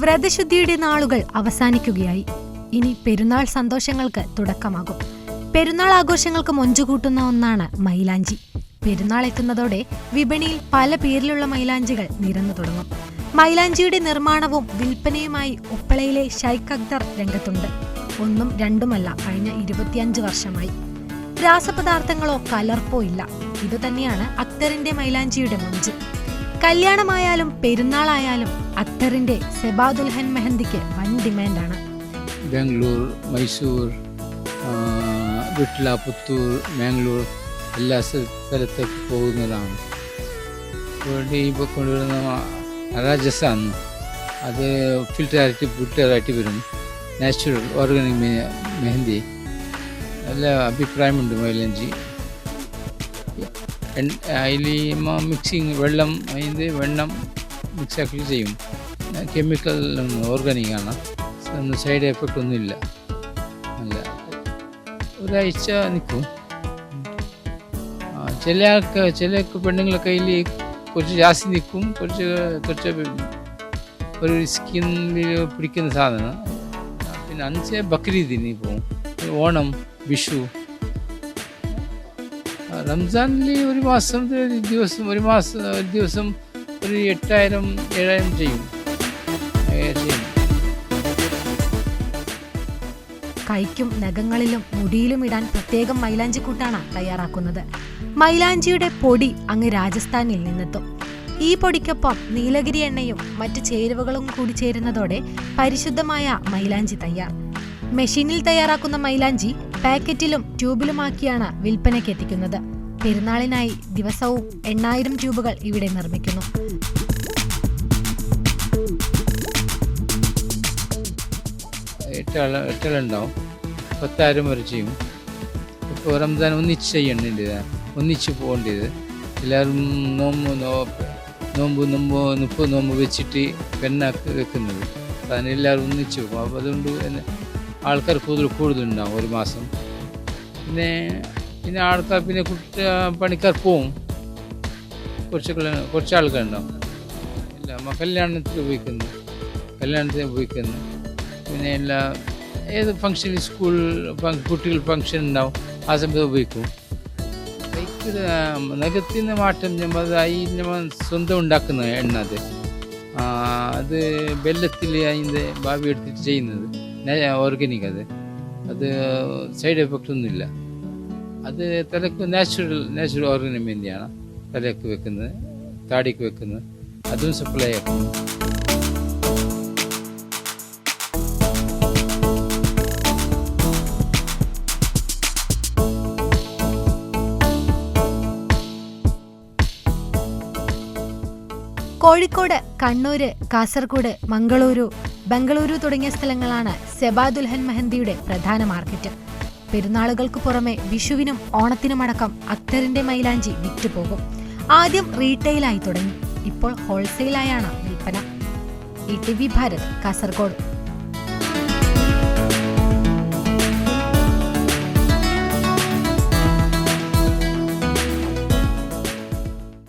വ്രതശുദ്ധിയുടെ നാളുകൾ അവസാനിക്കുകയായി. ഇനി പെരുന്നാൾ സന്തോഷങ്ങൾക്ക് തുടക്കമാകും. പെരുന്നാൾ ആഘോഷങ്ങൾക്ക് മൊഞ്ചുകൂട്ടുന്ന ഒന്നാണ് മൈലാഞ്ചി. പെരുന്നാൾ എത്തുന്നതോടെ വിപണിയിൽ പല പേരിലുള്ള മൈലാഞ്ചികൾ നിരന്നു തുടങ്ങും. മൈലാഞ്ചിയുടെ നിർമ്മാണവും വിൽപ്പനയുമായി ഉപ്പളയിലെ ഷൈഖ് അക്തർ രംഗത്തുണ്ട്. ഒന്നും രണ്ടുമല്ല കഴിഞ്ഞ ഇരുപത്തിയഞ്ച് വർഷമായി. രാസപദാർത്ഥങ്ങളോ കലർപ്പോ ഇല്ല. ഇതുതന്നെയാണ് അക്തറിന്റെ മൈലാഞ്ചിയുടെ മൊഞ്ച്. കല്യാണമായാലും പെരുന്നാളായാലും അത്തറിന്റെ സെബാദുൽഹൻ മെഹന്തിക്ക് വൻ ഡിമാൻഡാണ്. ബാംഗ്ലൂർ മൈസൂർ വിട്ട്ല പുത്തൂർ മാംഗ്ലൂർ എല്ലാ സ്ഥലത്തേക്ക് പോകുന്നതാണ്. ഇപ്പോൾ കൊണ്ടുവരുന്ന രാജസ്ഥാൻ അത് ഫിൽറ്ററായിട്ട് ഫിൽറ്ററായിട്ട് വരും. Natural organic mehndi. നല്ല അഭിപ്രായമുണ്ട് മൈലഞ്ചി. അതിൽ മിക്സിങ് വെള്ളം അതിന്റെ വെണ്ണം മിക്സാക്കി ചെയ്യും. കെമിക്കൽ ഓർഗാനിക് ആണ്. ഒന്നും സൈഡ് എഫക്റ്റ് ഒന്നുമില്ല അല്ല. ഒരാഴ്ച നിൽക്കും ചില ആൾക്ക് ചില പെണ്ണുങ്ങളെ കയ്യിൽ കുറച്ച് ജാസ്തി നിൽക്കും കുറച്ച് കുറച്ച് ഒരു സ്കിന്നിൽ പിടിക്കുന്ന സാധനം. പിന്നെ അഞ്ച് ബക്രീദിന് പോകും. ഓണം വിഷു റംസാനിൽ ഒരു മാസം ഒരു ദിവസം ഒരു മാസം ഒരു ദിവസം ഒരു എട്ടായിരം ഏഴായിരം ചെയ്യും. കൈക്കും നഖങ്ങളിലും മുടിയിലും ഇടാൻ പ്രത്യേകം മൈലാഞ്ചിക്കൂട്ടാണ് തയ്യാറാക്കുന്നത്. മൈലാഞ്ചിയുടെ പൊടി അങ്ങ് രാജസ്ഥാനിൽ നിന്നെത്തും. ഈ പൊടിക്കൊപ്പം നീലഗിരി എണ്ണയും മറ്റ് ചേരുവകളും കൂടി ചേരുന്നതോടെ പരിശുദ്ധമായ മൈലാഞ്ചി തയ്യാർ. മെഷീനിൽ തയ്യാറാക്കുന്ന മൈലാഞ്ചി പാക്കറ്റിലും ട്യൂബിലുമാക്കിയാണ് വിൽപ്പനയ്ക്ക് എത്തിക്കുന്നത്. പെരുന്നാളിനായി ദിവസവും എണ്ണായിരം ട്യൂബുകൾ ഇവിടെ നിർമ്മിക്കുന്നു. എട്ടാൾ എട്ടാളുണ്ടാവും. പത്തായിരം വരെ ചെയ്യും. ഇപ്പോൾ റംസാൻ ഒന്നിച്ച് ചെയ്യേണ്ടത് ഒന്നിച്ച് പോകേണ്ടത്. എല്ലാവരും നോമ്പ് നോമ്പ് നോമ്പ് മുപ്പത് നോമ്പ് വെച്ചിട്ട് പെണ്ണാക്കി വെക്കുന്നത്. അതിന് എല്ലാവരും ഒന്നിച്ച് പോകും. അപ്പോൾ അതുകൊണ്ട് ആൾക്കാർ കൂടുതൽ കൂടുതലുണ്ടാവും ഒരു മാസം. പിന്നെ പിന്നെ ആൾക്കാർ പിന്നെ പണിക്കാർ പോവും. കുറച്ച് കുറച്ച് ആൾക്കാരുണ്ടാവും ഇല്ല നമ്മൾ കല്യാണത്തിന് ഉപയോഗിക്കുന്നു. കല്യാണത്തിന് ഉപയോഗിക്കുന്നു. പിന്നെ എല്ലാ ഏത് ഫംഗ്ഷൻ സ്കൂൾ കുട്ടികൾ ഫംഗ്ഷൻ ഉണ്ടാവും ആ സമയത്ത് ഉപയോഗിക്കും. ബൈക്കിൽ നഖത്തിന് മാറ്റം നമ്മൾ ഈ നമ്മൾ സ്വന്തം ഉണ്ടാക്കുന്ന എണ്ണ അത്. അത് വെള്ളത്തിൽ അതിന്റെ ഭാവി എടുത്തിട്ട് ചെയ്യുന്നത്. ഓർഗാനിക് അത്. അത് സൈഡ് എഫക്റ്റ് ഒന്നുമില്ല. അത് തലക്ക് നാച്ചുറൽ നാച്ചുറൽ വേണ്ടിയാണ് തലയ്ക്ക് വെക്കുന്നത് താടിക്ക് വെക്കുന്നത്. അതും സപ്ലൈ ആക്കുന്നു. കോഴിക്കോട് കണ്ണൂര് കാസർഗോഡ് മംഗളൂരു ബംഗളൂരു തുടങ്ങിയ സ്ഥലങ്ങളാണ് സെബാദുൽഹൻ മെഹന്തിയുടെ പ്രധാന മാർക്കറ്റ്. പെരുന്നാളുകൾക്ക് പുറമെ വിഷുവിനും ഓണത്തിനുമടക്കം അക്തറിന്റെ മൈലാഞ്ചി വിറ്റുപോകും. ആദ്യം റീറ്റെയിലായി തുടങ്ങി. ഇപ്പോൾ ഹോൾസെയിലായാണ് വിൽപ്പന. E T V Bharat Kasaragod.